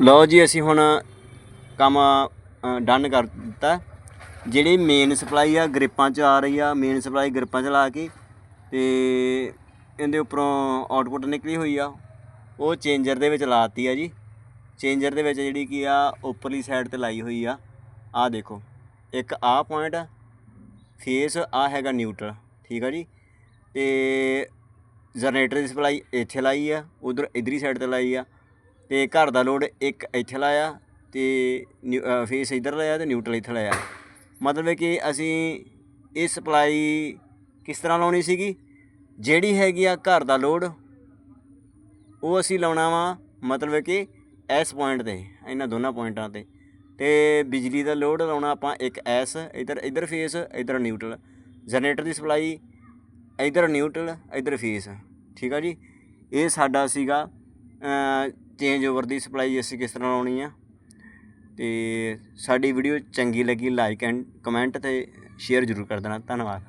ਲਓ ਜੀ, ਅਸੀਂ ਹੁਣ ਕੰਮ ਡਨ ਕਰ ਦਿੱਤਾ। ਜਿਹੜੀ ਮੇਨ ਸਪਲਾਈ ਆ, ਗ੍ਰਿਪਾਂ 'ਚ ਆ ਰਹੀ ਆ। ਮੇਨ ਸਪਲਾਈ ਗ੍ਰਿਪਾਂ 'ਚ ਲਾ ਕੇ ਤੇ ਇਹਦੇ ਉੱਪਰੋਂ ਆਊਟਪੁੱਟ ਨਿਕਲੀ ਹੋਈ ਆ। ਉਹ ਚੇਂਜਰ ਦੇ ਵਿੱਚ ਲਾਤੀ ਆ ਜੀ। ਚੇਂਜਰ ਦੇ ਵਿੱਚ ਜਿਹੜੀ ਕੀ ਆ, ਉੱਪਰਲੀ ਸਾਈਡ ਤੇ ਲਾਈ ਹੋਈ ਆ। ਆ ਦੇਖੋ, ਇੱਕ ਆ ਪੁਆਇੰਟ ਆ। ਫੇਸ ਆ ਹੈਗਾ ਨਿਊਟਰਲ ਠੀਕ ਆ ਜੀ। ਤੇ ਜਨਰੇਟਰ ਦੀ ਸਪਲਾਈ ਇੱਥੇ ਲਾਈ ਆ, ਉਧਰ ਇਧਰੀ ਸਾਈਡ ਤੇ ਲਾਈ ਆ। ਤੇ ਘਰ ਦਾ ਲੋਡ ਇੱਕ ਇੱਥੇ ਲਾਇਆ ਤੇ ਨਿਊ- ਫੇਸ ਇੱਧਰ ਲਾਇਆ ਤੇ ਨਿਊਟਰਲ ਇੱਥੇ ਲਾਇਆ। ਮਤਲਬ ਹੈ ਕਿ ਅਸੀਂ ਇਹ ਸਪਲਾਈ ਕਿਸ ਤਰ੍ਹਾਂ ਲਾਉਣੀ ਸੀਗੀ? ਜਿਹੜੀ ਹੈਗੀ ਆ ਘਰ ਦਾ ਲੋਡ ਉਹ ਅਸੀਂ ਲਾਉਣਾ ਵਾ ਮਤਲਬ ਹੈ ਕਿ ਐਸ ਪੁਆਇੰਟ ਤੇ, ਇਹਨਾਂ ਦੋਨਾਂ ਪੁਆਇੰਟਾਂ ਤੇ। ਤੇ ਬਿਜਲੀ ਦਾ ਲੋਡ ਲਾਉਣਾ ਆਪਾਂ ਇੱਕ ਐਸ ਇਧਰ ਇਧਰ ਫੇਸ ਇਧਰ ਨਿਊਟਰਲ ਜਨਰੇਟਰ ਦੀ ਸਪਲਾਈ ਇਧਰ ਨਿਊਟਰਲ ਇਧਰ ਫੇਸ ਠੀਕ ਆ ਜੀ? ਇਹ ਸਾਡਾ ਸੀਗਾ ਚੇਂਜ ਓਵਰ ਦੀ ਸਪਲਾਈ ਅਸੀਂ ਕਿਸ ਤਰ੍ਹਾਂ ਲਾਉਣੀ ਆ। ਤੇ ਸਾਡੀ ਵੀਡੀਓ ਚੰਗੀ ਲੱਗੀ ਲਾਈਕ ਐਂਡ ਕਮੈਂਟ ਤੇ ਸ਼ੇਅਰ ਜ਼ਰੂਰ ਕਰ ਦੇਣਾ। ਧੰਨਵਾਦ।